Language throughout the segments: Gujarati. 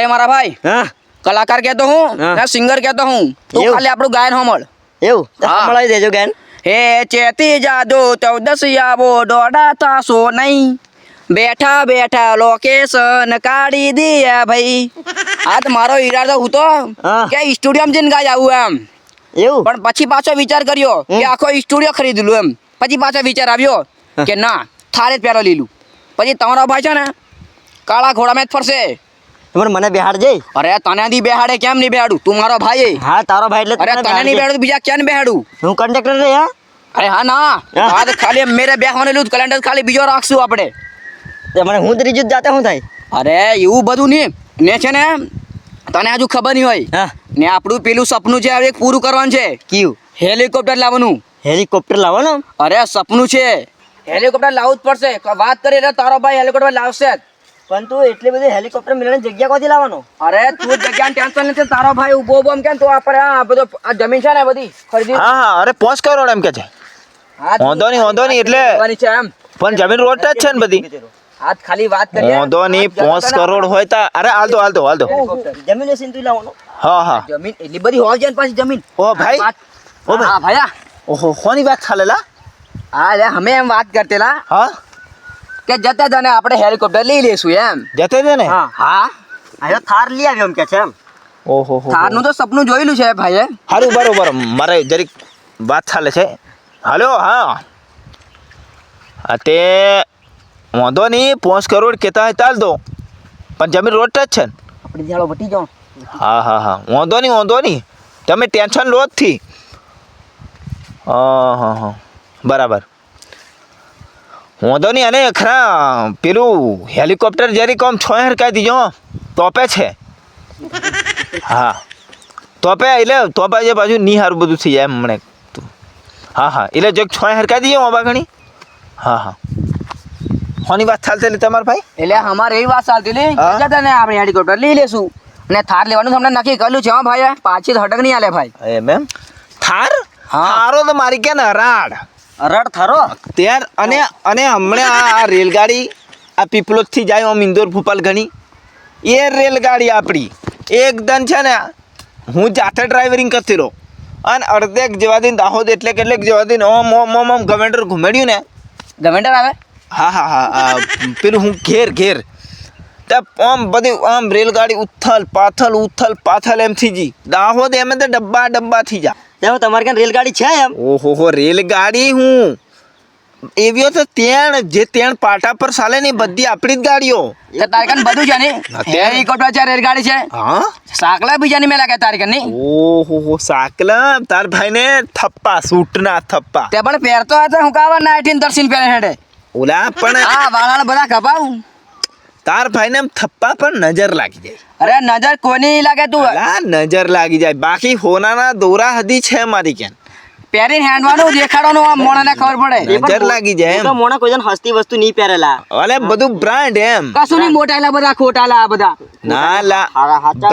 અરે મારા ભાઈ હા? કલાકાર કહેતો હું ને સિંગર કહેતો હું. તું ખાલી આપણું ગાયન હોમળ એવું? સંભળાવી દેજો ગાયન. હે ચેતી જાદો ચૌદસ આવો દોડા તાસો નહીં. બેઠા બેઠા લોકેશન કાઢી દે ભાઈ. આ તો મારો ઈરાદો હતો હા. કે સ્ટુડિયોમાં જઈને ગાય આવું એમ. એવું? પણ પછી પાછો વિચાર કર્યો કે આખો સ્ટુડિયો ખરીદેલું એમ. પછી પાછો વિચાર આવ્યો કે ના થારે જ પહેરો લીલું. પછી તમારો ભાઈ છે ને કાળા ઘોડામાં જ ફરશે. પણ મને બિહાર જઈ અરે તને દી બેહાડે કેમ નહીં બેહાડું? તું મારો ભાઈ હા તારો ભાઈ એટલે અરે તને નહીં બેહાડું બીજા કેમ બેહાડું? હું કંડક્ટર રે હા? અરે હા ના. આ તો ખાલી મેરે બેહવાનું કેલેન્ડર ખાલી બીજો રાખશું આપણે. મને હું ત્રીજું જ જાતે શું થાય? અરે એવું બધું નહીં. ને છે ને તને હજુ ખબર નહીં હોય. હા. ને આપણું પેલું સપનું છે હવે એક પૂરું કરવાનું છે. કયું? હેલિકોપ્ટર લાવવાનું. હેલિકોપ્ટર લાવવાનું? અરે સપનું છે. હેલિકોપ્ટર લાવવું જ પડશે. વાત કરી તારો ભાઈ હેલિકોપ્ટર લાવશે જ. પણ તું એટલી બધી હેલિકોપ્ટર મિલવાની જગ્યા કોથી લાવવાનો? અરે તું જગ્યાની ટેન્શન નથી તારો ભાઈ ઊભો ઊભો એમ કેમ તો આપણે આ બધો આ જમીન છે ને બધી ખરીદી? હા હા અરે પોસ કરોડ એમ કે છે. વાંધો નહીં, વાંધો નહીં, એટલે- છે એમ. પણ જમીન રોડ જ છે ને બધી. આજ ખાલી વાત કરીએ. વાંધો નહીં પોસ કરોડ હોય. તો અરે હાલ દો હાલ દો હાલ દો. જમીન વેચીને તું લાવવાનો? હા હા. જમીન એટલી બધી હોય છે ને પાછી જમીન. ઓ ભાઈ. વાત- ઓ ભાઈ. હા ભાઈ ઓહો કોની વાત ચાલેલા હા લે અમે એમ વાત કરતેલા. હા? કે જતા જને આપણે હેલિકોપ્ટર લઈ લેશું એમ. જતે ને? હા. હા. આયો થાર લઈ આવ્યો એમ કે છે એમ. ઓહો હો થારનું તો સપનું જોયેલું છે ભાઈએ. હારું બરોબર. મારે જરીક વાત ચાલે છે. હાલો હા. હા તે વાંધો નહીં પાંચ કરોડ કેતા હોય ચાલ દો પણ જમીન રોડ જ છે ને. આપણે જાળો વટી જાઓ. હા હા હા. વાંધો નહીં વાંધો નહીં. તમે ટેન્શન લો જ થી. હા હા હા. બરાબર. વાંધો નહીં અને ખરા પેલું હેલિકોપ્ટર જરી કોમ છો હરકાઈ દીજો તોપે છે. હા. તોપે એટલે તોપે જે પાછું નહીં સારું બધું થઈ જાય હમણે હા હા. એટલે જો છો હરકાઈ દીજો ઓબા ઘણી હા હા. કોની વાત ચાલતી એટલે તમારા ભાઈ? એટલે અમારે એવી વાત ચાલતી હતી હા? ને આપણે હેલિકોપ્ટર લઈ લેશું. અને થાર લેવાનું તમને નક્કી કરેલું છે હા ભાઈ પાછી તો હટક નહીં આલે ભાઈ. એમ એમ? થાર? હા. થારો તો મારી કે ને રાડ રડ થારો? ત્યાર અને અને હમણાં આ આ રેલગાડી આ પીપલોદથી જાય આમ ઇન્દોર ભોપાલ ઘણી. એ રેલગાડી આપણી એકદમ છે ને હું જાતે ડ્રાઇવરિંગ કરતી રહો. અને અડધેક જેવા દિન દાહોદ એટલે કેટલેક જેવા દિન ઓમ ઓમ ઓમ ઓમ ગવેન્ડર ઘુમેડ્યું ને. ગવેન્ડર આવે? હા હા હા પેલું હું ઘેર ઘેર. આમ બધી આમ રેલગાડી ઉથલ પાથલ ઉથલ પાથલ એમ થઈ જી દાહોદ એમ તો ડબ્બા ડબ્બાથી જા. ત્યાં તમારે ક્યાં રેલગાડી છે એમ? ઓહો હો રેલગાડી હું. એવીઓ તો તેણ જે તેણ પાટા પર ચાલે ને બધી આપણી જ ગાડીઓ. તો તારે બધું છે ને? તેરી કોટવા છે રેલગાડી છે? હા? સાકલા બીજાની મેલા લાગે તારે ની ઓહો હો સાકલા. તાર ભાઈને થપ્પા સૂટના થપ્પા. તે પણ પહેરતો હતો હું કાવા નાઇટીન દર્શન પહેરે હેડે. ઓલા પણ આ વાળા બધા કપાવું તાર ભાઈને એમ થપ્પા પર નજર લાગી જાય. અરે નજર કોની લાગે તું? ઓલા નજર લાગી જાય. બાકી હોનાના દોરા હદી છે મારી કેન. પહેરીને હેંડવાનું દેખાડવાનું આ મોણાને ખબર પડે. નજર લાગી જાય તો એમ મોણા કોઈ જણ હસતી વસ્તુ નહીં પહેરેલા. અલે બધું બ્રાન્ડ એમ. કશું નહીં મોટાયેલા બધા ખોટાલા આ બધા. ના લા.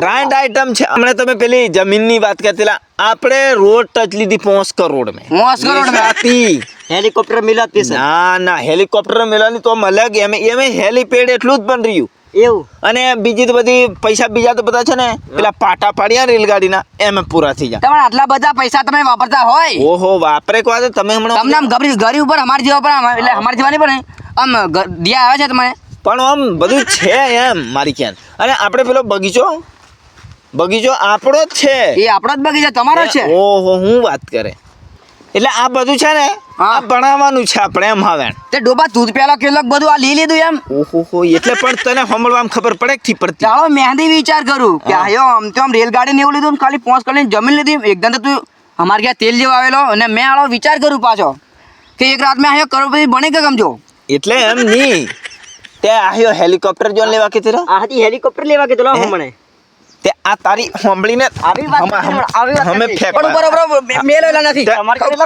બ્રાન્ડ આઈટમ છે. હમણાં તમે પેલી જમીનની વાત કરતીલા આપણે રોડ ટચ લીધી પાંચ કરોડ મેં પાંચ કરોડ મેં. હેલિકોપ્ટર મિલાતી છે. ના ના હેલિકોપ્ટર મિલાની તો અલગ. એમે એમ હેલીપેડ એટલું જ બન રહ્યું. એવું? અને બીજી તો બધી પૈસા બીજા તો બધા છે ને પેલા પાટા પાડ્યા રેલગાડીના એમ પૂરા થઈ જાય તમારે આટલા બધા પૈસા તમે વાપરતા હોય. ઓહો વાપરે કો તો તમે તમને આમ હમણાં ગરી ઉપર અમાર જેવા પર એટલે અમાર જેવાની પણ આમ દિયા આવે છે તમારે પણ આમ બધું છે એમ મારી ખ્યાલ. અને આપણે પેલો બગીચો? બગીચો આપણો જ છે. એ આપણો જ બગીચા તમારો છે. ઓહો હું વાત કરે. એટલે આ બધું છે ને આ ભણાવવાનું છે આપણે એમ હવે. તે ડોબા દૂધ પેલા કેટલાક બધું આ લઈ લીધું એમ? ઓહો હો એટલે પણ તને સાંભળવામાં ખબર પડે કે થી પડતી? ચાલો મહેંદી વિચાર કરું. કે આયો આમ તો આમ રેલગાડી ને એવું લીધું ખાલી પોંચ કરીને જમીન લીધી એકદમ તો તું અમારે ત્યાં તેલ જેવો આવેલો. અને મેં આળો વિચાર કરું પાછો. કે એક રાત મેં આયો કરોડપતિ બને કે ગમજો? એટલે એમ નહીં. તે આયો હેલિકોપ્ટર જોન લેવા કે તેરા આ હતી હેલિકોપ્ટર લેવા કીધું? મને. તે આ તારી સાંભળીને તારી વાત નથી. ફેંકવા. બરોબર મે- મેલેલા નથી.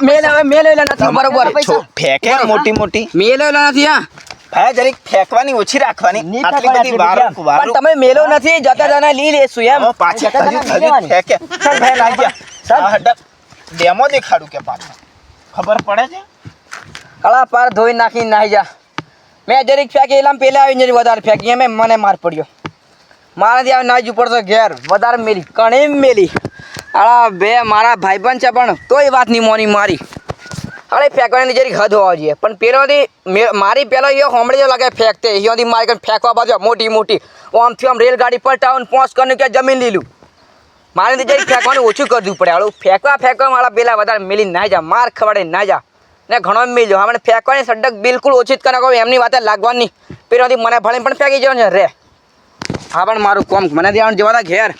મેલે મેલેલા નથી બરોબર. ફેંકે મોટી મોટી. મેલેલા નથી હા. ભાઈ જરીક ફેંકવાની ઓછી રાખવાની. આટલી બધી વાર પણ તમે મેલો નથી જતા જતા લઈ લેશું એમ. પાછી જતા હજુ જતા હજુ લેવાની. ફેંકે. ચાલ ભાઈ લાગી ગયા ડેમો દેખાડું કે પાછો. ખબર પડે છે? કળા પાર ધોઈ નાખી નાહી જા. મેં જરીક ફેંકી એલામ પેલા આવીને વધારે ફેંકી એમ મને માર પડ્યો. મારે ત્યાં ના જ પડતો ઘેર. વધારે મેલી, કણે મેલી. અરે બે મારા ભાઈબંધ છે પણ તોય વાત નહીં મોની મારી. અરે ફેંકવાની જરી હદ હોવા જોઈએ. પણ પેલોથી મારી પેલો એ હોમડી લાગે ફેંકતે. અહીંયાથી મારી કંઈ ફેંકવા બાજુ મોટી મોટી. આમથી આમ રેલગાડી પલટાવું પોંચ કરીને કે જમીન લીલું મારે જરી ફેંકવાનું ઓછું કરવું પડે. હાલું, ફેંકવા ફેંકવા મારા પેલા વધારે મેલી ના જા, માર ખવડે ના જા. ને ઘણો મેલ્યો હમણે ફેંકવાની સડક બિલકુલ ઓછી જ કરે એમની વાતે લાગવાની પેલોથી મને ભણીને પણ ફેંકી જવાનું રે. હા પણ મારું કોમ મને ત્યાં જવા ઘેર.